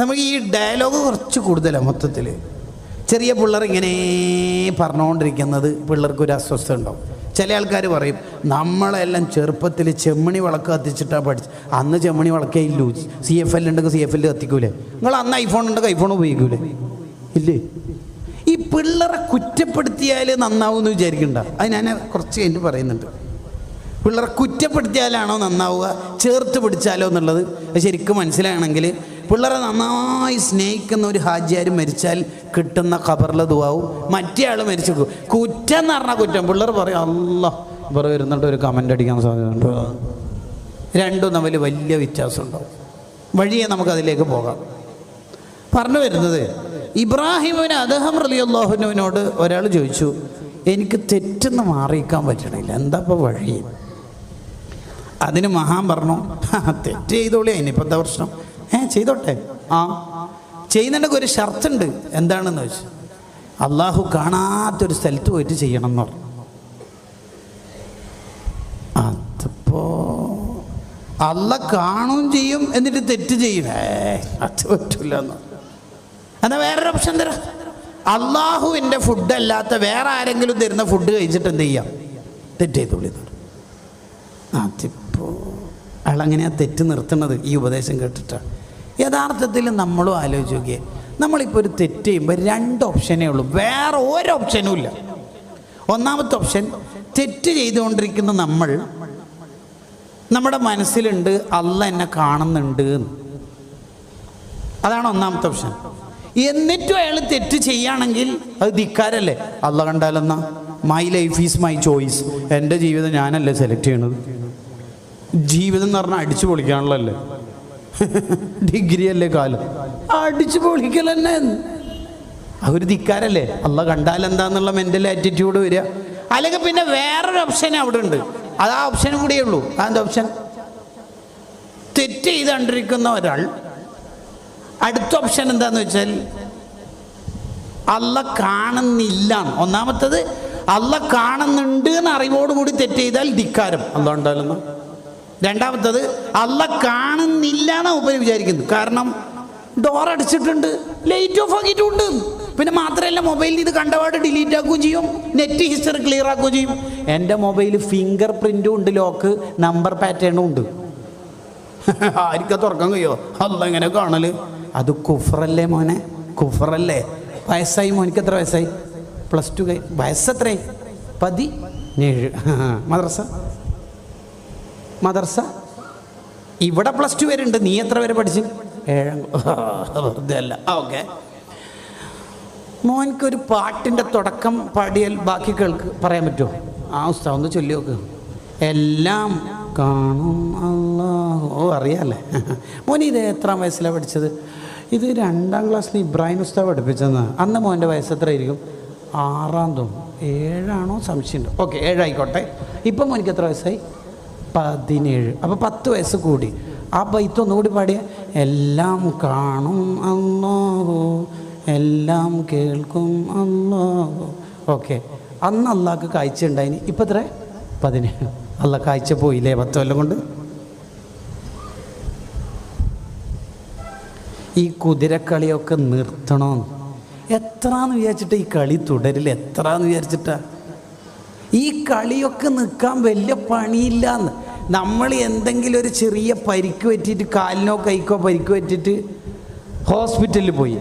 നമുക്ക് ഈ ഡയലോഗ് കുറച്ച് കൂടുതലാണ് മൊത്തത്തിൽ ചെറിയ പിള്ളേർ ഇങ്ങനെ പറഞ്ഞുകൊണ്ടിരിക്കുന്നത് പിള്ളേർക്ക് ഒരു അസ്വസ്ഥ ഉണ്ടാവും. ചില ആൾക്കാർ പറയും നമ്മളെല്ലാം ചെറുപ്പത്തിൽ ചെമ്മണി വിളക്ക് കത്തിച്ചിട്ടാണ് പഠിച്ചത് അന്ന് ചെമ്മണി വിളക്കേ ഇല്ലൂ. സി എഫ് എൽ ഉണ്ടെങ്കിൽ സി എഫ് എൽ കത്തിക്കൂലേ. നിങ്ങൾ അന്ന് ഐഫോൺ ഉണ്ടെങ്കിൽ ഐഫോൺ ഉപയോഗിക്കൂലേ? ഇല്ലേ? ഈ പിള്ളേരെ കുറ്റപ്പെടുത്തിയാൽ നന്നാവും എന്ന് വിചാരിക്കണ്ട. അത് ഞാൻ കുറച്ച് കഴിഞ്ഞ് പറയുന്നുണ്ട്. പിള്ളേരെ കുറ്റപ്പെടുത്തിയാലാണോ നന്നാവുക? ചേർത്ത് പിടിച്ചാലോ എന്നുള്ളത്. ശരിക്കും മനസ്സിലാണെങ്കിൽ പിള്ളേരെ നന്നായി സ്നേഹിക്കുന്ന ഒരു ഹാജിയാർ മരിച്ചാൽ കിട്ടുന്ന ഖബറിലെ ദുവാവും മറ്റേ ആൾ മരിച്ചു. കുറ്റം എന്ന് പറഞ്ഞാൽ കുറ്റം. പിള്ളേർ പറയും അല്ല ഇവർ വരുന്നുണ്ട് ഒരു കമന്റ് അടിക്കാൻ സാധ്യതയുണ്ട്. രണ്ടും തമ്മിൽ വലിയ വ്യത്യാസമുണ്ടാവും വഴിയെ നമുക്കതിലേക്ക് പോകാം. പറഞ്ഞു വരുന്നത് ഇബ്രാഹിമിന് അദ്ദേഹം റലിയല്ലാഹുനുവിനോട് ഒരാൾ ചോദിച്ചു എനിക്ക് തെറ്റെന്ന് മാറിയിക്കാൻ പറ്റണില്ല. എന്താ ഇപ്പോൾ വഴി? അതിന് മഹാൻ പറഞ്ഞു തെറ്റ് ചെയ്തോളി അതിനിപ്പോൾ എന്താ പ്രശ്നം? ഏ ചെയ്തോട്ടെ. ആ. ചെയ്യുന്നുണ്ടെങ്കിൽ ഒരു ഷർത്തുണ്ട്. എന്താണെന്ന് വെച്ചു അള്ളാഹു കാണാത്തൊരു സ്ഥലത്ത് പോയിട്ട് ചെയ്യണം എന്ന് പറഞ്ഞു. അതിപ്പോ അല്ല കാണും ചെയ്യും എന്നിട്ട് തെറ്റ് ചെയ്യും. അത് പറ്റില്ല എന്ന് വേറൊരു ഓപ്ഷൻ തരാം. അള്ളാഹുവിന്റെ ഫുഡ് അല്ലാത്ത വേറെ ആരെങ്കിലും തരുന്ന ഫുഡ് കഴിച്ചിട്ട് എന്ത് ചെയ്യാം? തെറ്റ് ചെയ്തോളി എന്ന് പറഞ്ഞു. അങ്ങനെയാണ് തെറ്റ് നിർത്തുന്നത് ഈ ഉപദേശം കേട്ടിട്ടാണ് യഥാർത്ഥത്തിൽ നമ്മളും ആലോചിച്ച് നോക്കിയേ നമ്മളിപ്പോൾ ഒരു തെറ്റ് ചെയ്യുമ്പോൾ രണ്ട് ഓപ്ഷനേ ഉള്ളൂ. വേറെ ഒരു ഓപ്ഷനും ഇല്ല. ഒന്നാമത്തെ ഓപ്ഷൻ തെറ്റ് ചെയ്തുകൊണ്ടിരിക്കുന്ന നമ്മൾ നമ്മുടെ മനസ്സിലുണ്ട് അല്ല എന്നെ കാണുന്നുണ്ട് അതാണ് ഒന്നാമത്തെ ഓപ്ഷൻ എന്നിട്ടും അയാൾ തെറ്റ് ചെയ്യുകയാണെങ്കിൽ അത് ധിക്കാരല്ലേ? അല്ല കണ്ടാലെന്നാ? My life is my choice എന്റെ ജീവിതം ഞാനല്ലേ സെലക്ട് ചെയ്യണത്? ജീവിതം എന്ന് പറഞ്ഞാൽ അടിച്ചു പൊളിക്കാനുള്ളല്ലേ ഡിഗ്രി അല്ലേ കാലം? അടിച്ചു പൊളിക്കൽ തന്നെ അവർ ധിക്കാരല്ലേ? അല്ല കണ്ടാൽ എന്താന്നുള്ള മെന്റൽ ആറ്റിറ്റ്യൂഡ് വരിക. അല്ലെങ്കിൽ പിന്നെ വേറൊരു ഓപ്ഷൻ അവിടെ ഉണ്ട്. അത് ആ ഓപ്ഷനും കൂടിയേ ഉള്ളൂ. അതെന്താ ഓപ്ഷൻ തെറ്റ് ചെയ്തുകൊണ്ടിരിക്കുന്ന ഒരാൾ. അടുത്ത ഓപ്ഷൻ എന്താന്ന് വെച്ചാൽ അല്ല കാണുന്നില്ല ഒന്നാമത്തത് അല്ല കാണുന്നുണ്ട് എന്ന് അറിവോടുകൂടി തെറ്റ് ചെയ്താൽ ധിക്കാരം. അല്ല ഉണ്ടാകുന്ന രണ്ടാമത്തത് അല്ല കാണുന്നില്ല എന്നാ ഉപരി വിചാരിക്കുന്നത് കാരണം ഡോർ അടിച്ചിട്ടുണ്ട് ലൈറ്റ് ഓഫ് ആക്കിയിട്ടുണ്ട്. പിന്നെ മാത്രമല്ല മൊബൈലിൽ ഇത് കണ്ടപാട് ഡിലീറ്റ് ആക്കുകയും ചെയ്യും നെറ്റ് ഹിസ്റ്ററി ക്ലിയർ ആക്കുകയും ചെയ്യും. എന്റെ മൊബൈൽ ഫിംഗർ പ്രിന്റും ഉണ്ട് ലോക്ക് നമ്പർ പാറ്റേണും ഉണ്ട്. ആർക്കാ തുറക്കാൻ കഴിയോ? അല്ല എങ്ങനെ കാണൽ? അത് കുഫറല്ലേ മോനെ? കുഫറല്ലേ? വയസ്സായി മോനിക്ക് എത്ര വയസ്സായി? പ്ലസ് ടു വയസ്സെത്രേ പതി ഏഴ് മദ്രസ? മദ്രസ ഇവിടെ പ്ലസ് ടു വരെ ഉണ്ട് നീ എത്ര വരെ പഠിച്ചു? ഏഴാം. അല്ല ഓക്കെ മോൻക്കൊരു പാട്ടിന്റെ തുടക്കം പാടിയാൽ ബാക്കി കേൾക്ക് പറയാൻ പറ്റുമോ? ആ ഉസ്താവ് ഒന്ന് ചൊല്ലി നോക്ക്. എല്ലാം കാണും അല്ലാഹു. ഓ അറിയാല്ലേ? മോൻ ഇത് എത്രാം വയസ്സിലാണ് പഠിച്ചത്? ഇത് രണ്ടാം ക്ലാസ്സിൽ ഇബ്രാഹിം ഉസ്താവ് പഠിപ്പിച്ചെന്ന്. അന്ന് മോന്റെ വയസ്സ് എത്രയായിരിക്കും? ആറാം തോന്നും ഏഴാണോ സംശയമുണ്ട്. ഓക്കെ ഏഴായിക്കോട്ടെ. ഇപ്പം മോനിക്ക് എത്ര വയസ്സായി? പതിനേഴ്. അപ്പോൾ പത്ത് വയസ്സ് കൂടി. ആ ബൈത്ത് ഒന്നുകൂടി പാടിയ എല്ലാം കാണും അല്ലാഹു എല്ലാം കേൾക്കും അല്ലാഹു. ഓക്കെ. അന്ന് അള്ളാഹ്ക്ക് കാഴ്ച ഉണ്ടായിന്. ഇപ്പം എത്ര? പതിനേഴ്. അല്ല കാഴ്ച പോയില്ലേ പത്ത് കൊല്ലം കൊണ്ട്? ഈ കുതിരക്കളിയൊക്കെ നിർത്തണമെന്ന് എത്രാന്ന് വിചാരിച്ചിട്ട് ഈ കളി തുടരില്ല എത്രാന്ന് വിചാരിച്ചിട്ടാ? ഈ കളിയൊക്കെ നിൽക്കാൻ വലിയ പണിയില്ലാന്ന്. നമ്മൾ എന്തെങ്കിലും ഒരു ചെറിയ പരിക്ക് പറ്റിയിട്ട് കാലിനോ കൈക്കോ പരിക്ക് പറ്റിയിട്ട് ഹോസ്പിറ്റലിൽ പോയി.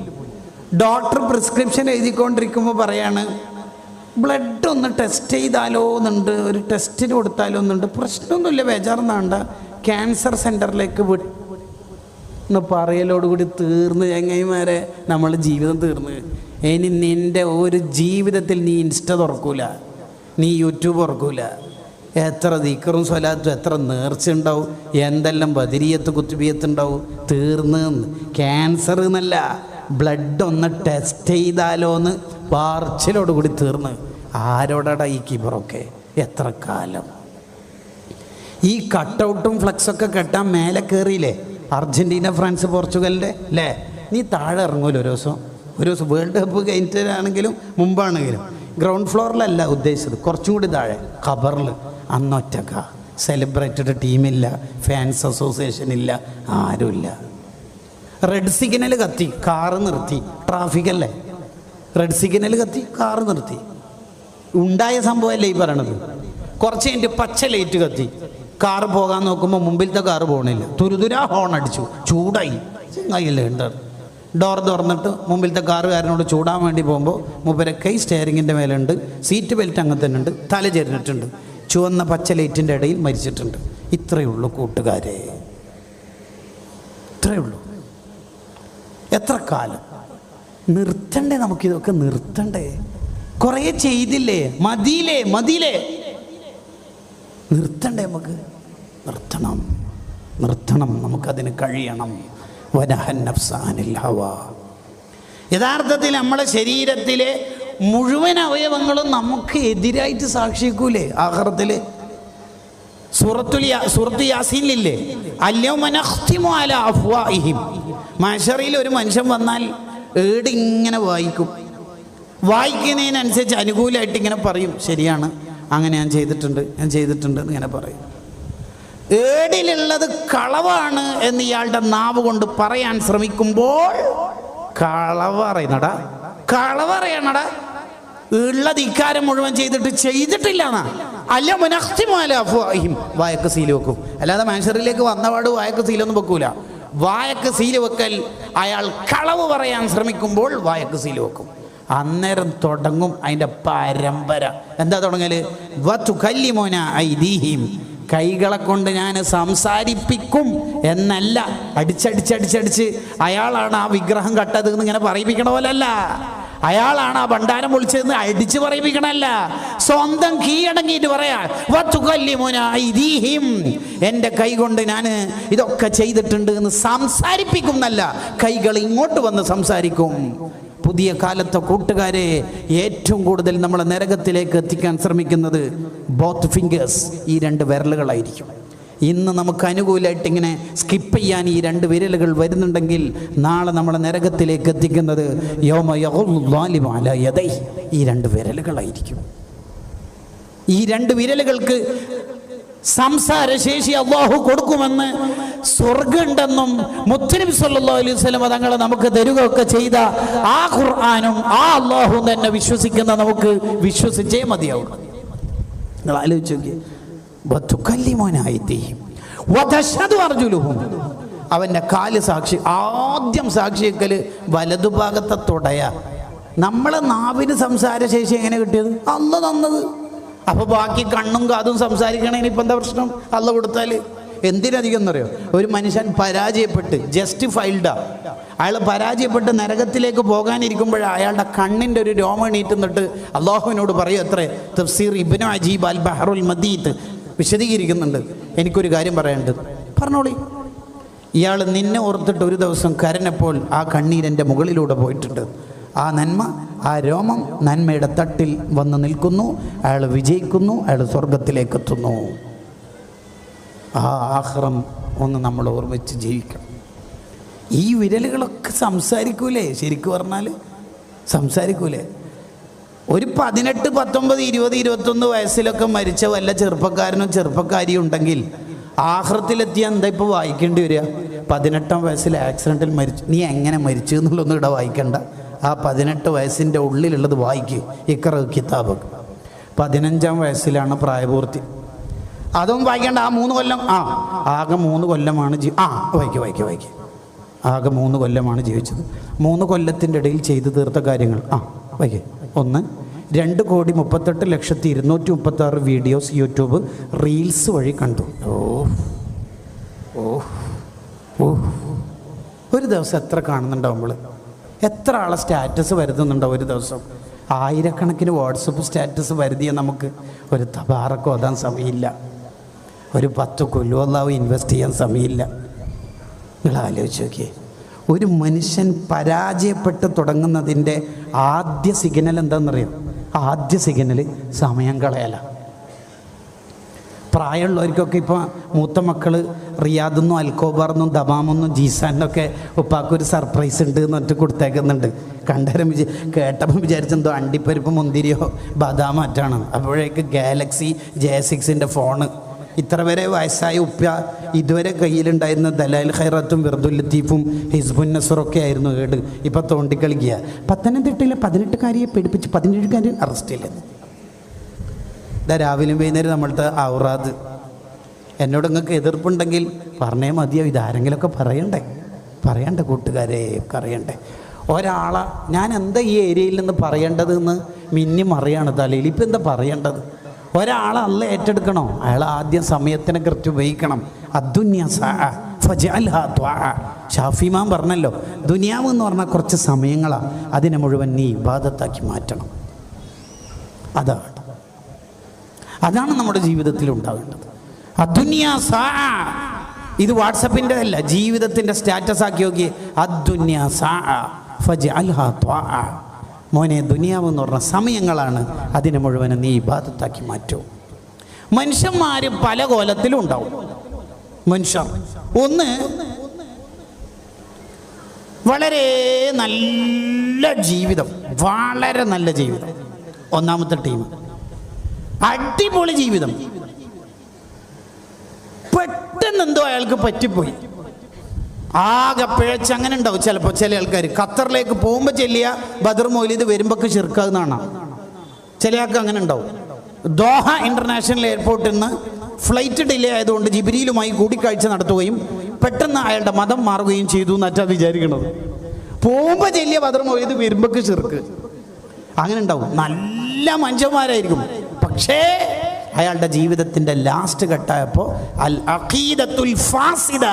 ഡോക്ടർ പ്രിസ്ക്രിപ്ഷൻ എഴുതിക്കൊണ്ടിരിക്കുമ്പോൾ പറയാണ് ബ്ലഡ് ഒന്ന് ടെസ്റ്റ് ചെയ്താലോ എന്നുണ്ട് ഒരു ടെസ്റ്റിന് കൊടുത്താലോ എന്നുണ്ട് പ്രശ്നമൊന്നുമില്ല ബേജാറൊന്നാണ്ട ക്യാൻസർ സെന്ററിലേക്ക് വിട്ട് എന്ന് പറയലോടുകൂടി തീർന്ന് ചങ്ങായിമാരെ നമ്മൾ ജീവിതം തീർന്ന്. ഇനി നിന്റെ ഒരു ജീവിതത്തിൽ നീ ഇൻസ്റ്റ തുറക്കൂല. നീ യൂട്യൂബ് ഉറക്കൂല എത്ര ദീക്കറും സ്വലാത്തും എത്ര നേർച്ച ഉണ്ടാവും. എന്തെല്ലാം ബദിരിയത്ത് കുത്തുബിയത്തുണ്ടാവും തീർന്ന് ക്യാൻസർ എന്നല്ല. ബ്ലഡ് ഒന്ന് ടെസ്റ്റ് ചെയ്താലോ എന്ന് പാർച്ചിലോടുകൂടി തീർന്ന്. ആരോടാടാ ഈ കിബറൊക്കെ? എത്ര കാലം? ഈ കട്ടൗട്ടും ഫ്ലക്സൊക്കെ കെട്ടാൻ മേലെ കയറിയില്ലേ അർജന്റീന ഫ്രാൻസ് പോർച്ചുഗലിന്റെ അല്ലേ നീ താഴെ ഇറങ്ങൂല ഒരു ദിവസം? ഒരു ദിവസം വേൾഡ് കപ്പ് കഴിഞ്ഞിട്ടാണെങ്കിലും മുമ്പാണെങ്കിലും. ഗ്രൗണ്ട് ഫ്ലോറിലല്ല ഉദ്ദേശിച്ചത്. കുറച്ചും കൂടി താഴെ ഖബറിൽ അന്നൊറ്റക്ക. സെലിബ്രേറ്റഡ് ടീമില്ല ഫാൻസ് അസോസിയേഷൻ ഇല്ല ആരുമില്ല. റെഡ് സിഗ്നൽ കത്തി കാറ് നിർത്തി. ട്രാഫിക് അല്ലേ? റെഡ് സിഗ്നൽ കത്തി കാറ് നിർത്തി. ഉണ്ടായ സംഭവമല്ലേ ഈ പറയണത്? കുറച്ച് കഴിഞ്ഞിട്ട് പച്ച ലൈറ്റ് കത്തി. കാറ് പോകാൻ നോക്കുമ്പോൾ മുമ്പിലത്തെ കാറ് പോകണില്ല തുരുതുരാ ഹോൺ അടിച്ചു. ചൂടായി. ചെങ്ങായില്ലേ ഉണ്ട് ഡോർ തുറന്നിട്ട് മുമ്പിലത്തെ കാറുകാരനോട് ചൂടാൻ വേണ്ടി പോകുമ്പോൾ മൂപ്പരെ കൈ സ്റ്റെയറിങ്ങിന്റെ മേലുണ്ട്. സീറ്റ് ബെൽറ്റ് അങ്ങനെ തന്നെ ഉണ്ട് തല ചെരിഞ്ഞിട്ടുണ്ട്. ചുവന്ന പച്ച ലൈറ്റിന്റെ ഇടയിൽ മരിച്ചിട്ടുണ്ട്. ഇത്രയേ ഉള്ളൂ കൂട്ടുകാരെ. ഇത്രയേ ഉള്ളൂ. എത്ര കാലം? നിർത്തണ്ടേ നമുക്കിതൊക്കെ നിർത്തണ്ടേ. കുറേ ചെയ്തില്ലേ? മതിയിലേ മതിയിലേ നിർത്തണ്ടേ നമുക്ക്? നിർത്തണം. നിർത്തണം. നമുക്കതിന് കഴിയണം. യഥാർത്ഥത്തിൽ നമ്മളെ ശരീരത്തിലെ മുഴുവൻ അവയവങ്ങളും നമുക്ക് എതിരായിട്ട് സാക്ഷിക്കൂലേ? ആഹ്റത്തിൽ സൂറത്തുൽ സൂറത്ത് യാസീനില്ലേ അല്യോമനഖ്തിമു അല അഫ്വാഹിം മാഷറിയിൽ ഒരു മനുഷ്യൻ വന്നാൽ ഏട് ഇങ്ങനെ വായിക്കും. വായിക്കുന്നതിനനുസരിച്ച് അനുകൂലമായിട്ട് ഇങ്ങനെ പറയും. ശരിയാണ്. അങ്ങനെ ഞാൻ ചെയ്തിട്ടുണ്ട് ഞാൻ ചെയ്തിട്ടുണ്ട് എന്ന് ഇങ്ങനെ പറയും. ഏടിലുള്ളത് കളവാണ് എന്ന് ഇയാളുടെ നാവ് കൊണ്ട് പറയാൻ ശ്രമിക്കുമ്പോൾ കളവ് അറിയണടാ. കളവ് അറിയണടാ. ഉള്ളത് ഇക്കാരം മുഴുവൻ ചെയ്തിട്ട് ചെയ്തിട്ടില്ല എന്നാ അല്ല മുനഖ്തിമാല അഫ്വാഹിം വായക്ക് സീൽ വെക്കും. അല്ലാതെ മനുഷ്യരിലേക്ക് വന്നപാട് വായക്ക് സീലൊന്നും വെക്കൂല. വായക്ക് സീൽ വെക്കൽ അയാൾ കളവ് പറയാൻ ശ്രമിക്കുമ്പോൾ വായക്ക് സീൽ വെക്കും. അന്നേരം തുടങ്ങും അതിന്റെ പരമ്പര. എന്താ തുടങ്ങൽ? വത്തു കല്ലിമോന ഐദീഹിം. കൈകളെ കൊണ്ട് ഞാൻ സംസാരിപ്പിക്കും എന്നല്ല. അടിച്ചടിച്ചടിച്ചടിച്ച് അയാളാണ് ആ വിഗ്രഹം കട്ടത് എന്ന് ഇങ്ങനെ പറയിപ്പിക്കണ പോലല്ല. അയാളാണ് ആ ഭണ്ഡാരം പൊളിച്ചതെന്ന് അടിച്ച് പറയിപ്പിക്കണല്ല. സ്വന്തം കീഴടങ്ങിയിട്ട് പറയാ എന്റെ കൈ കൊണ്ട് ഞാൻ ഇതൊക്കെ ചെയ്തിട്ടുണ്ട് എന്ന് സംസാരിപ്പിക്കും എന്നല്ല. കൈകൾ ഇങ്ങോട്ട് വന്ന് സംസാരിക്കും. പുതിയ കാലത്തെ കൂട്ടുകാരെ ഏറ്റവും കൂടുതൽ നമ്മളെ നരകത്തിലേക്ക് എത്തിക്കാൻ ശ്രമിക്കുന്നത് ബോത്ത് ഫിംഗേഴ്സ് ഈ രണ്ട് വിരലുകളായിരിക്കും. ഇന്ന് നമുക്ക് അനുകൂലമായിട്ട് ഇങ്ങനെ സ്കിപ്പ് ചെയ്യാൻ ഈ രണ്ട് വിരലുകൾ വരുന്നുണ്ടെങ്കിൽ നാളെ നമ്മളെ നരകത്തിലേക്ക് എത്തിക്കുന്നത് യോമ യഗുള്ളു ളാലിമു യദൈ. ഈ രണ്ട് വിരലുകളായിരിക്കും. ഈ രണ്ട് വിരലുകൾക്ക് സംസാരശേഷി അള്ളാഹു കൊടുക്കുമെന്ന് സ്വർഗമുണ്ടെന്നും മുത്തനബി സല്ലാ അലൈഹി വസല്ലം തങ്ങളെ നമുക്ക് തരുകയൊക്കെ ചെയ്ത ആ ഖുർആാനും ആ അള്ളാഹു തന്നെ വിശ്വസിക്കുന്ന നമുക്ക് വിശ്വസിച്ചേ മതിയാവും നിങ്ങൾ ആലോചിച്ച് നോക്കിയേ. വതുകല്ലിമുനായിത്തീഹിം വതശ്ഹദു അർജുലുഹും അവന്റെ കാൽ സാക്ഷി ആദ്യം സാക്ഷിയക്കൽ വലതുഭാഗത്തെ തുടയ. നമ്മളെ നാവിന് സംസാരശേഷി എങ്ങനെ കിട്ടിയത്? അന്ന് തന്നത്. അപ്പോൾ ബാക്കി കണ്ണും കാതും സംസാരിക്കണേ ഇപ്പം എന്താ പ്രശ്നം? അല്ല കൊടുത്താൽ എന്തിനധികം എന്നറിയോ ഒരു മനുഷ്യൻ പരാജയപ്പെട്ട് ജസ്റ്റ് ഫൈൽഡാ അയാൾ പരാജയപ്പെട്ട് നരകത്തിലേക്ക് പോകാനിരിക്കുമ്പോൾ അയാളുടെ കണ്ണിന്റെ ഒരു രോമം എണീറ്റുന്നിട്ട് അള്ളാഹുവിനോട് പറയും അത്രേ തഫ്സീർ ഇബ്നു അജീബ് അൽ ബഹറുൽ മദീത്ത്. വിശദീകരിക്കുന്നുണ്ട്. എനിക്കൊരു കാര്യം പറയാനുണ്ട്. പറഞ്ഞോളി. ഇയാൾ നിന്നെ ഓർത്തിട്ട് ഒരു ദിവസം കരഞ്ഞപ്പോൾ ആ കണ്ണീരെന്റെ മുകളിലൂടെ പോയിട്ടുണ്ട്. ആ നന്മ ആ രോമം നന്മയുടെ തട്ടിൽ വന്ന് നിൽക്കുന്നു. അയാൾ വിജയിക്കുന്നു. അയാൾ സ്വർഗത്തിലേക്ക് എത്തുന്നു. ആ ആഹ്റം ഒന്ന് നമ്മൾ ഓർമ്മിച്ച് ജീവിക്കണം. ഈ വിരലുകളൊക്കെ സംസാരിക്കൂലേ? ശരിക്കും പറഞ്ഞാൽ സംസാരിക്കൂലേ? ഒരു പതിനെട്ട് പത്തൊമ്പത് ഇരുപത് ഇരുപത്തൊന്ന് വയസ്സിലൊക്കെ മരിച്ച വല്ല ചെറുപ്പക്കാരനും ചെറുപ്പക്കാരിയും ഉണ്ടെങ്കിൽ ആഹ്റത്തിലെത്തിയ എന്താ ഇപ്പോൾ വായിക്കേണ്ടി വരിക? പതിനെട്ടാം വയസ്സിൽ ആക്സിഡന്റിൽ മരിച്ചു. നീ എങ്ങനെ മരിച്ചു എന്നുള്ളൊന്നും ഇവിടെ വായിക്കണ്ട. ആ പതിനെട്ട് വയസ്സിന്റെ ഉള്ളിലുള്ളത് വായിക്കുക ഇക്കറ കിതാബ്. പതിനഞ്ചാം വയസ്സിലാണ് പ്രായപൂർത്തി. അതും വായിക്കേണ്ട ആ മൂന്ന് കൊല്ലം ആ ആകെ മൂന്ന് കൊല്ലമാണ് ജീ ആ വായിക്കുക വായിക്കുക വായിക്കുക ആകെ മൂന്ന് കൊല്ലമാണ് ജീവിച്ചത്. മൂന്ന് കൊല്ലത്തിന്റെ ഇടയിൽ ചെയ്തു തീർത്ത കാര്യങ്ങൾ ആ വായിക്കുക ഒന്ന് രണ്ട് കോടി മുപ്പത്തെട്ട് ലക്ഷത്തി ഇരുന്നൂറ്റി മുപ്പത്തി ആറ് വീഡിയോസ് യൂട്യൂബ് റീൽസ് വഴി കണ്ടു. ഓ ഓ ഓ. ഒരു ദിവസം എത്ര കാണുന്നുണ്ടാവും നമ്മൾ എത്ര ആളെ സ്റ്റാറ്റസ് വരുത്തുന്നുണ്ടാവും ഒരു ദിവസം? ആയിരക്കണക്കിന് വാട്സപ്പ് സ്റ്റാറ്റസ് വരുതിയ നമുക്ക് ഒരു തബാറക്ക് ഓതാൻ സമയമില്ല. ഒരു പത്ത് കൊല്ലുവല്ലാവ് ഇൻവെസ്റ്റ് ചെയ്യാൻ സമയമില്ല. നിങ്ങൾ ആലോചിച്ച് നോക്കിയേ. ഒരു മനുഷ്യൻ പരാജയപ്പെട്ട് തുടങ്ങുന്നതിന്റെ ആദ്യ സിഗ്നൽ എന്താണെന്നറിയാം? ആദ്യ സിഗ്നൽ സമയം കളയല. പ്രായമുള്ളവർക്കൊക്കെ ഇപ്പോൾ മൂത്ത മക്കൾ റിയാദെന്നും അൽക്കോബാർന്നും ദമാമെന്നും ജീസാനൊക്കെ ഉപ്പാക്കൊരു സർപ്രൈസ് ഉണ്ട് എന്ന് പറഞ്ഞിട്ട് കൊടുത്തേക്കുന്നുണ്ട്. കണ്ടരം വിചാ കേട്ടപ്പം വിചാരിച്ചെന്തോ അണ്ടിപ്പരിപ്പ് മുന്തിരിയോ ബദാം മറ്റാണ് അപ്പോഴേക്ക് ഗാലക്സി ജെ സിക്സിന്റെ ഫോണ് ഇത്ര വരെ വയസ്സായ ഉപ്പ ഇതുവരെ കയ്യിലുണ്ടായിരുന്ന ദലാൽ ഖൈറത്തും വെറുതുൽ ലത്തീഫും ഹിസ്ബുൻ നസറൊക്കെ ആയിരുന്നു ഏട് ഇപ്പം തോണ്ടിക്കളിക്കുക. പത്തനംതിട്ടയിലെ പതിനെട്ടുകാരിയെ പേടിപ്പിച്ച് പതിനേഴുകാരി അറസ്റ്റ് ചെയ്യലെന്ന് ഇതാ രാവിലെയും വൈകുന്നേരം നമ്മളുടെ ഔറാദ്. എന്നോട് നിങ്ങൾക്ക് എതിർപ്പുണ്ടെങ്കിൽ പറഞ്ഞേ മതിയോ? ഇതാരെങ്കിലുമൊക്കെ പറയണ്ടേ? പറയണ്ടേ കൂട്ടുകാരെ? അറിയണ്ടേ? ഒരാളെ ഞാൻ എന്താ ഈ ഏരിയയിൽ നിന്ന് പറയേണ്ടതെന്ന് മിന്നി മറിയാണ് തലയിൽ ഇപ്പം എന്താ പറയേണ്ടത്? ഒരാളെ അല്ല ഏറ്റെടുക്കണോ? അയാൾ ആദ്യം സമയത്തിനെ കുറിച്ച് ഉപയോഗിക്കണം. അദ്ദുന്യ. ഷാഫിമാൻ പറഞ്ഞല്ലോ ദുനിയാവ് എന്ന് പറഞ്ഞാൽ കുറച്ച് സമയങ്ങളാണ് അതിനെ മുഴുവൻ നീ ഇബാദത്താക്കി മാറ്റണം. അതാണ് അതാണ് നമ്മുടെ ജീവിതത്തിൽ ഉണ്ടാകേണ്ടത് അദ്ദുന്യ. ഇത് വാട്സപ്പിന്റെ അല്ല ജീവിതത്തിന്റെ സ്റ്റാറ്റസ് ആക്കി നോക്കി അദ്ദുന്യ സഅ ഫജഅൽഹാ ത്വഅ. മോനെ ദുനിയാവ് എന്ന് പറഞ്ഞ സമയങ്ങളാണ് അതിനെ മുഴുവനും നീ ഇബാദത്താക്കി മാറ്റൂ. മനുഷ്യന്മാർ പല കോലത്തിലും ഉണ്ടാവും മനുഷ്യർ. ഒന്ന് വളരെ നല്ല ജീവിതം. വളരെ നല്ല ജീവിതം. ഒന്നാമത്തെ ടീം. അടിപൊളി ജീവിതം. പെട്ടെന്ന് എന്തോ അയാൾക്ക് പറ്റിപ്പോയി. ആകെ പേച്ച് അങ്ങനെ ഉണ്ടാവും. ചിലപ്പോൾ ചില ആൾക്കാർ ഖത്തറിലേക്ക് പോകുമ്പോൾ ചെല്ലിയ ബദർ മൗലിദ് വരുമ്പോൾ ചെറുക്കാവുന്നതാണ് ചില ആൾക്ക് അങ്ങനെ ഉണ്ടാവും. ദോഹ ഇന്റർനാഷണൽ എയർപോർട്ടിൽ നിന്ന് ഫ്ലൈറ്റ് ഡിലേ ആയതുകൊണ്ട് ജിബിരിയിലുമായി കൂടിക്കാഴ്ച നടത്തുകയും പെട്ടെന്ന് അയാളുടെ മതം മാറുകയും ചെയ്തു എന്നറ്റാ വിചാരിക്കുന്നത് പോകുമ്പോൾ ചെല്ലിയ ബദർ മൗലിദ് വരുമ്പോൾ ചെറുക്ക് അങ്ങനെ ഉണ്ടാവും. നല്ല മനുഷ്യന്മാരായിരിക്കും. പക്ഷേ അയാളുടെ ജീവിതത്തിന്റെ ലാസ്റ്റ് ഘട്ടമായപ്പോൾ അൽ അഖീദത്തുൽ ഫാസിദ.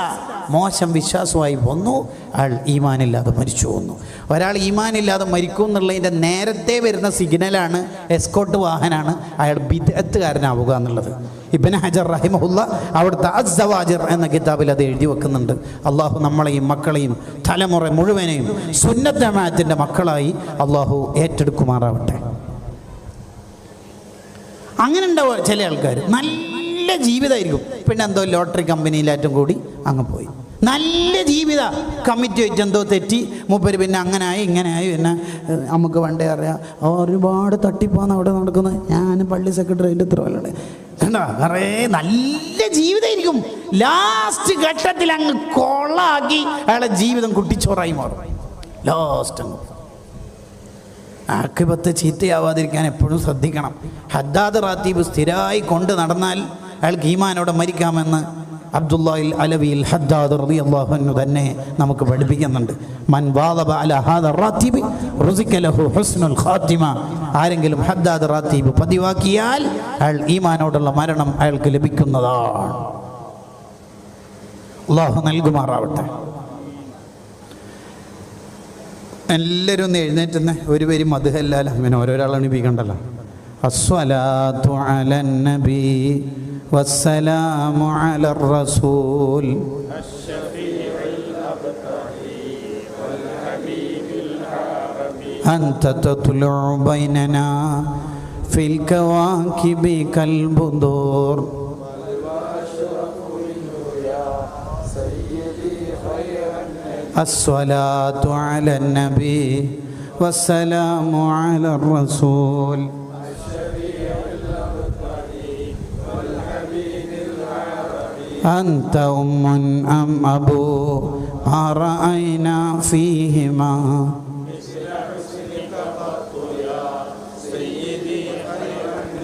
മോശം വിശ്വാസമായി വന്നു. അയാൾ ഈമാനില്ലാതെ മരിച്ചു വന്നു ഒരാൾ ഈമാനില്ലാതെ മരിക്കും എന്നുള്ളതിന്റെ നേരത്തെ വരുന്ന സിഗ്നലാണ് എസ്കോട്ട് വാഹനാണ് അയാൾ ബിദത്തുകാരനാവുക എന്നുള്ളത്. ഇബൻ ഹജർ റഹിമഹുല്ല അവിടുത്തെ അസ്സവാജിർ എന്ന കിതാബിൽ അത് എഴുതി വെക്കുന്നുണ്ട്. അള്ളാഹു നമ്മളെയും മക്കളെയും തലമുറ മുഴുവനെയും സുന്നത്തമാത്തിന്റെ മക്കളായി അള്ളാഹു ഏറ്റെടുക്കുമാറാവട്ടെ. അങ്ങനെ ഉണ്ടാവുക ചില ആൾക്കാർ നല്ല ജീവിതമായിരിക്കും പിന്നെ എന്തോ ലോട്ടറി കമ്പനിയിലേറ്റവും കൂടി അങ്ങ് പോയി. നല്ല ജീവിത. കമ്മിറ്റി വെച്ച് എന്തോ തെറ്റി. മൂപ്പര് പിന്നെ അങ്ങനെ ആയി ഇങ്ങനെ ആയി പിന്നെ നമുക്ക് പണ്ടേ അറിയാം ഒരുപാട് തട്ടിപ്പാണ് അവിടെ നടക്കുന്നത്. ഞാൻ പള്ളി സെക്രട്ടറി അതിന്റെ ഇത്ര കണ്ടോ? കുറേ നല്ല ജീവിതമായിരിക്കും ലാസ്റ്റ് ഘട്ടത്തിൽ അങ്ങ് കൊള്ളാക്കി അയാളെ ജീവിതം കുട്ടിച്ചോറായി മാറും. ലാസ്റ്റ് അങ്ങ്. ആക്കിപത്ത് ചീത്തയാവാതിരിക്കാൻ എപ്പോഴും ശ്രദ്ധിക്കണം. ഹദ്ദാദ് റാത്തീബ് സ്ഥിരമായി കൊണ്ട് നടന്നാൽ അയാൾക്ക് ഈമാനോടെ മരിക്കാമെന്ന് അബ്ദുല്ലാഹിൽ അലവിയിൽ ഹദ്ദാദ് റബി അള്ളാഹുനു തന്നെ നമുക്ക് പഠിപ്പിക്കുന്നുണ്ട്. മൻ വാദബ അല ഹാദ റാത്തീബ് റുസിക്കലഹു ലഹു ഹുസ്നുൽ ഖാത്തിമ. ആരെങ്കിലും ഹദ്ദാദ് റാത്തീബ് പതിവാക്കിയാൽ അയാൾ ഈമാനോടുള്ള മരണം അയാൾക്ക് ലഭിക്കുന്നതാണ്. അള്ളാഹു നൽകുമാറാവട്ടെ. എല്ലാവരും ഒന്ന് എഴുന്നേറ്റുന്ന ഒരു പേര് മധുഹല്ലാല الصلاة على النبي والسلام على الرسول. الشفيع والحبيب أنت تطلع بيننا في الكواكب كالبدور. الصلاة على النبي والسلام على الرسول. أنت أم أم أبو ما رأينا فيهما.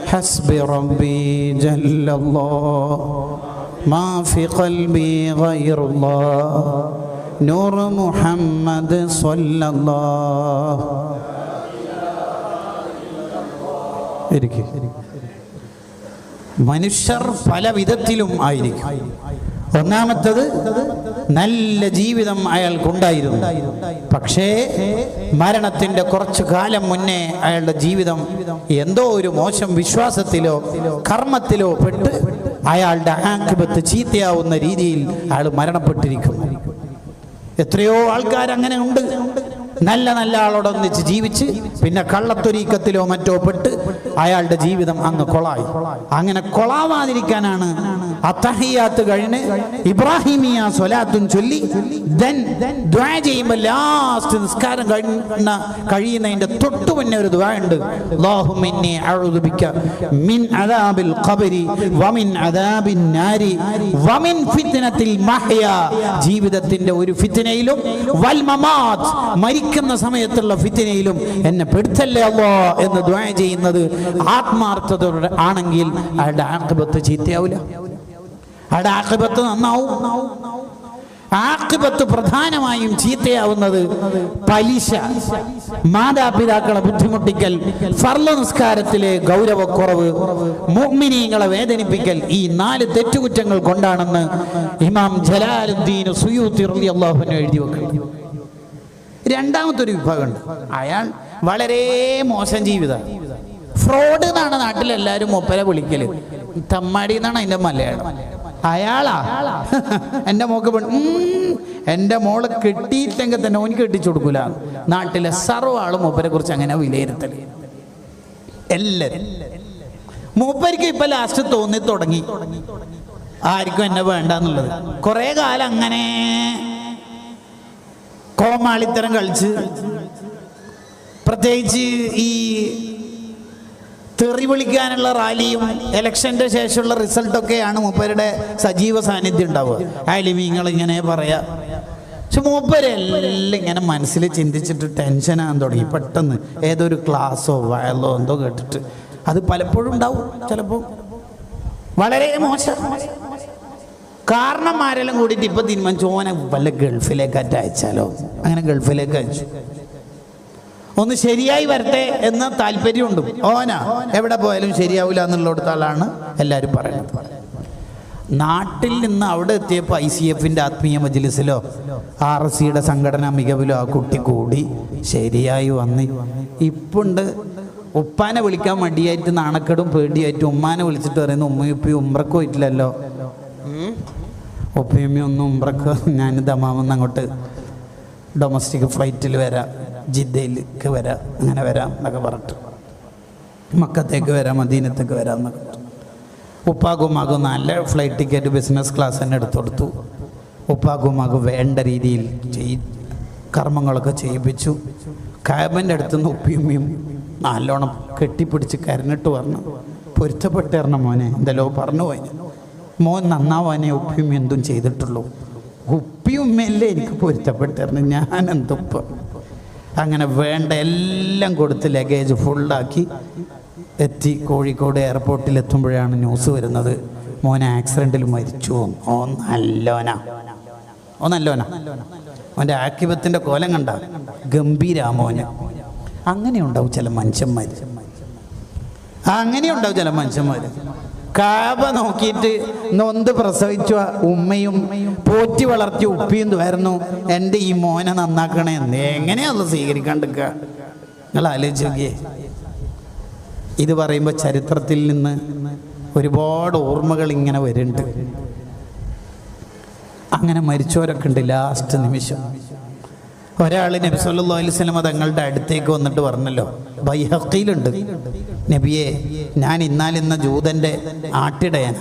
حسبي ربي جل الله. ما في قلبي غير الله. نور محمد صلى الله إليك മനുഷ്യർ പല വിധത്തിലും ആയിരിക്കും. ഒന്നാമത്തത് നല്ല ജീവിതം അയാൾക്കുണ്ടായിരുന്നു പക്ഷേ മരണത്തിന്റെ കുറച്ചു കാലം മുന്നേ അയാളുടെ ജീവിതം എന്തോ ഒരു മോശം വിശ്വാസത്തിലോ കർമ്മത്തിലോ പെട്ട് അയാളുടെ ആക്കിപത്ത് ചീത്തയാവുന്ന രീതിയിൽ അയാൾ മരണപ്പെട്ടിരിക്കുന്നു. എത്രയോ ആൾക്കാർ അങ്ങനെ ഉണ്ട്. നല്ല നല്ല ആളോടൊന്നിച്ച് ജീവിച്ച് പിന്നെ കള്ളത്തൊരീക്കത്തിലോ മറ്റോ പെട്ട് അയാളുടെ ജീവിതം അങ്ങ് കൊളായി. അങ്ങനെ കൊളാവാതിരിക്കാനാണ് അത്തഹിയാത്ത് കഴിഞ്ഞ് ഇബ്രാഹിമിയ സ്വലാത്തും ചൊല്ലി ദെൻ ചെയ്യുമ്പോൾ ലാസ്റ്റ് നിസ്കാരം കഴിഞ്ഞ കഴിയുന്നതിന്റെ തൊട്ടു മുന്നേ ഒരു ദ്വാ ഉണ്ട്. മിൻ വമിൻ വമിൻ ഫിത്നത്തിൽ ജീവിതത്തിന്റെ ഒരു ഫിത്നയിലും വൽ മരിക്കുന്ന സമയത്തുള്ള ഫിത്തിനയിലും എന്നെ പെടുത്തല്ലേ അല്ലോ എന്ന് ദ്വാ ചെയ്യുന്നത് ആത്മാർത്ഥത ആണെങ്കിൽ അയാളുടെ ആക്കിപത്ത് ചീത്തയാവില്ല അയാളുടെ ആക്കിപത്ത് നന്നാവും. ആക്കിപത്ത് പ്രധാനമായും ചീത്തയാവുന്നത് പലിശ മാതാപിതാക്കളെ ബുദ്ധിമുട്ടിക്കൽ ഫർള നിസ്കാരത്തിലെ ഗൗരവക്കുറവ് മുഅ്മിനീങ്ങളെ വേദനിപ്പിക്കൽ ഈ നാല് തെറ്റുകുറ്റങ്ങൾ കൊണ്ടാണെന്ന് ഇമാം ജലാലുദ്ദീൻ സുയൂത്തി റളിയല്ലാഹു അൻഹു എഴുതി വെക്കുന്നു. രണ്ടാമത്തെ ഒരു വിഭാഗമുണ്ട്. അയാൾ വളരെ മോശം ജീവിതം. ഫ്രോഡ് എന്നാണ് നാട്ടിലെല്ലാവരും മൂപ്പരെ വിളിക്കൽ. തമ്മാടി എന്നാണ് അതിന്റെ മലയാളം. അയാളാ? എന്റെ മോക്ക് എന്റെ മോൾ കെട്ടിയിട്ടെങ്കിൽ തന്നെ ഓൻ കെട്ടിച്ചു കൊടുക്കൂല. നാട്ടിലെ സർവ ആളും കുറിച്ച് അങ്ങനെ വിലയിരുത്തൽ എല്ലാവരും മൂപ്പരിക്ക് ഇപ്പൊ ലാസ്റ്റ് തോന്നി തുടങ്ങി. ആർക്കും എന്നെ വേണ്ട എന്നുള്ളത് കുറെ കാലം അങ്ങനെ കോമാളിത്തരം കളിച്ച്. പ്രത്യേകിച്ച് ഈ തെറി വിളിക്കാനുള്ള റാലിയും ഇലക്ഷന്റെ ശേഷമുള്ള റിസൾട്ടൊക്കെയാണ് മൂപ്പരുടെ സജീവ സാന്നിധ്യം ഉണ്ടാവുക. ആയാലും ഇങ്ങനെ പറയാം. പക്ഷെ മൂപ്പരെല്ലാം ഇങ്ങനെ മനസ്സിൽ ചിന്തിച്ചിട്ട് ടെൻഷനാകാൻ തുടങ്ങി. പെട്ടെന്ന് ഏതൊരു ക്ലാസ്സോ വയലോ എന്തോ കേട്ടിട്ട്. അത് പലപ്പോഴും ഉണ്ടാവും. ചിലപ്പോൾ വളരെ മോശം. കാരണന്മാരെല്ലാം കൂടിയിട്ട് ഇപ്പൊ തീരുമാനിച്ചു? ഓനെ വല്ല ഗൾഫിലേക്ക് അയച്ചാലോ? അങ്ങനെ ഗൾഫിലേക്ക് അയച്ചു. ഒന്ന് ശരിയായി വരട്ടെ എന്ന് താല്പര്യമുണ്ട്. ഓനാ എവിടെ പോയാലും ശരിയാവില്ല എന്നുള്ളിടത്ത ആളാണ് എല്ലാവരും പറയുന്നത്. നാട്ടിൽ നിന്ന് അവിടെ എത്തിയപ്പോൾ ഐ സി എഫിന്റെ ആത്മീയ മജ്ലിസിലോ ആർ എസ് സിയുടെ സംഘടനാ മികവിലോ ആ കുട്ടി കൂടി ശരിയായി വന്ന്. ഇപ്പുണ്ട് ഉപ്പാനെ വിളിക്കാൻ മടിയായിട്ട് നാണക്കെടും പേടിയായിട്ട് ഉമ്മാനെ വിളിച്ചിട്ട് പറയുന്നു ഉമ്മയുപ്പി ഉമ്രക്ക് ഉം. ഉപ്പയമ്മ ഒന്നും ഉമ്രക്ക് ഞാൻ ദമാമെന്ന് അങ്ങോട്ട് ഡൊമസ്റ്റിക് ഫ്ലൈറ്റിൽ വരാം ജിദ്ദയിലേക്ക് വരാം അങ്ങനെ വരാം എന്നൊക്കെ പറഞ്ഞിട്ട്. മക്കത്തേക്ക് വരാം മദീനത്തേക്ക് വരാം എന്നൊക്കെ പറഞ്ഞു നല്ല ഫ്ലൈറ്റ് ടിക്കറ്റ് ബിസിനസ് ക്ലാസ് തന്നെ എടുത്തു കൊടുത്തു. വേണ്ട രീതിയിൽ ചെയ് കർമ്മങ്ങളൊക്കെ ചെയ്യിപ്പിച്ചു. കാബന്റെ അടുത്തുനിന്ന് ഉപ്പിയമ്മയും നല്ലോണം കെട്ടിപ്പിടിച്ച് കരഞ്ഞിട്ട് പറഞ്ഞു പൊരുത്തപ്പെട്ട് തരണം മോനെ എന്തെല്ലോ പറഞ്ഞു പോയി. മോൻ നന്നാവാനേ ഉപ്പിയും എന്തും ചെയ്തിട്ടുള്ളൂ. ഉപ്പിയുമ്മയല്ലേ എനിക്ക് പൊരുത്തപ്പെട്ടിരുന്നു ഞാൻ എന്തുപ്പം? അങ്ങനെ വേണ്ട എല്ലാം കൊടുത്ത് ലഗേജ് ഫുള്ളാക്കി എത്തി. കോഴിക്കോട് എയർപോർട്ടിൽ എത്തുമ്പോഴാണ് ന്യൂസ് വരുന്നത്. മോൻ ആക്സിഡന്റിൽ മരിച്ചു. ഓ നല്ലോനാ. ഓ നല്ലോനാ. അവന്റെ ആക്കിപത്തിന്റെ കോലം കണ്ട. ഗംഭീരാ മോന് അങ്ങനെയുണ്ടാവും ചില മനുഷ്യന്മാർ അങ്ങനെയുണ്ടാവും ചില മനുഷ്യന്മാർ കാബ നോക്കിയിട്ട് നൊന്ത് പ്രസവിച്ച ഉമ്മയും പോറ്റി വളർത്തിയ ഉപ്പിയും വരുന്നു എന്റെ ഈ മോനെ നന്നാക്കണേ. എങ്ങനെയാണല്ലോ സ്വീകരിക്കാണ്ടിരിക്കുക? നിങ്ങൾ ആലോചിച്ച് നോക്കിയേ. ഇത് പറയുമ്പോൾ ചരിത്രത്തിൽ നിന്ന് ഒരുപാട് ഓർമ്മകൾ ഇങ്ങനെ വരുന്നുണ്ട്. അങ്ങനെ മരിച്ചവരൊക്കെ ഉണ്ട് ലാസ്റ്റ് നിമിഷം. ഒരാൾ നബി സല്ലാ അലൈഹി വസല്ലമ തങ്ങളുടെ അടുത്തേക്ക് വന്നിട്ട് പറഞ്ഞല്ലോ ബൈഹക്കയിലുണ്ട് നബിയെ ഞാൻ ഇന്നാലിന്ന ജൂതന്റെ ആട്ടിടയാണ്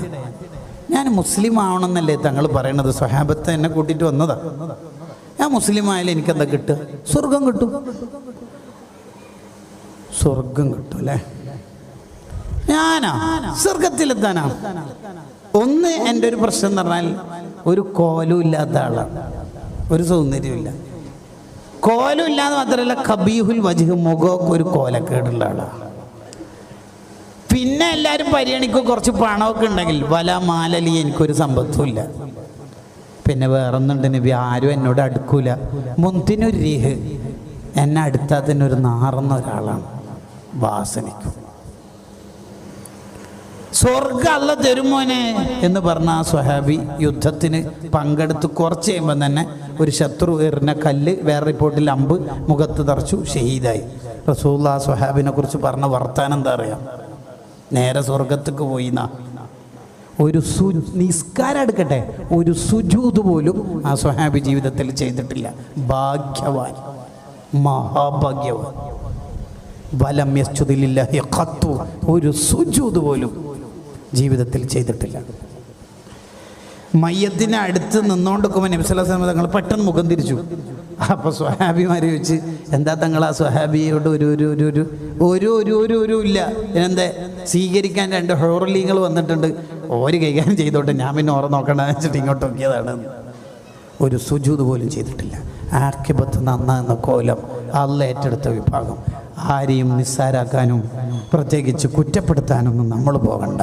ഞാൻ മുസ്ലിം ആവണമെന്നല്ലേ തങ്ങൾ പറയണത്? സ്വഹാബത്ത് എന്നെ കൂട്ടിയിട്ട് വന്നതാ. ഞാൻ മുസ്ലിം ആയാലും എനിക്കെന്താ കിട്ടുക? സ്വർഗം കിട്ടും. സ്വർഗം കിട്ടും അല്ലേ? ഞാനാ സ്വർഗത്തിലെത്താനാ ഒന്ന് എന്റെ ഒരു പ്രശ്നം എന്ന് പറഞ്ഞാൽ ഒരു കോലും ഇല്ലാത്ത ആളാണ് ഒരു സൗന്ദര്യമില്ല കോലും ഇല്ലാന്ന് മാത്രമല്ല കബീഹുൽ വജുഹ് മുഖമൊക്കെ ഒരു കോലക്കേടുള്ള ആളാണ് പിന്നെ എല്ലാവരും പരിഗണിക്കും കുറച്ച് പണമൊക്കെ ഉണ്ടെങ്കിൽ വല മാലലി എനിക്കൊരു സമ്പത്തും ഇല്ല പിന്നെ വേറൊന്നുണ്ട് നബി ആരും എന്നോട് അടുക്കൂല. മുന്തിനൊരു രീഹ് എന്നെ അടുത്താൽ തന്നെ ഒരു നാറുന്ന ഒരാളാണ് വാസനിക്കും സ്വർഗ അല്ല തരുമോനെ എന്ന് പറഞ്ഞ ആ സ്വഹാബി യുദ്ധത്തിന് പങ്കെടുത്ത് കുറച്ച് കഴിയുമ്പോൾ തന്നെ ഒരു ശത്രു എറിഞ്ഞ കല്ല് വേറെ റിപ്പോർട്ടിൽ അമ്പ് മുഖത്ത് തറച്ചു ഷഹീദായി. റസൂൽ ആ സ്വഹാബിനെ കുറിച്ച് പറഞ്ഞ വർത്താനം എന്താ അറിയാം? നേരെ സ്വർഗത്തേക്ക് പോയി എന്നാ ഒരു സു നിസ്കാരം എടുക്കട്ടെ. ഒരു സുജൂത് പോലും ആ സ്വഹാബി ജീവിതത്തിൽ ചെയ്തിട്ടില്ല. ഭാഗ്യവാൻ. മഹാഭാഗ്യവാൻ. വലം യസ്തുതിലില്ല ഒരു സുജൂത് പോലും ജീവിതത്തിൽ ചെയ്തിട്ടില്ല. മയ്യത്തിന് അടുത്ത് നിന്നുകൊണ്ടിരിക്കുമ്പോൾ നബിസ്വല്ലാസ്ലാം തങ്ങൾ പെട്ടെന്ന് മുഖം തിരിച്ചു. അപ്പോൾ സ്വഹാബിമാർ ചോദിച്ച് എന്താ തങ്ങൾ ആ സ്വഹാബിയോട് ഒരു ഒരു ഒരു ഒരു ഒരു ഒരു ഒരു ഒരു ഇല്ല. എന്താ സ്വീകരിക്കാൻ രണ്ട് ഹോറലീങ്ങൾ വന്നിട്ടുണ്ട്. ഓര് കൈകാര്യം ചെയ്തോട്ടെ ഞാൻ പിന്നെ ഓറ നോക്കണ്ട വെച്ചിട്ട് ഇങ്ങോട്ട് നോക്കിയതാണ്. ഒരു സുജൂത് പോലും ചെയ്തിട്ടില്ല. ആക്കിബത്ത് എന്ന കോലം അല്ല ഏറ്റെടുത്ത വിഭാഗം. ആരെയും നിസ്സാരാക്കാനും പ്രത്യേകിച്ച് കുറ്റപ്പെടുത്താനൊന്നും നമ്മൾ പോകണ്ട.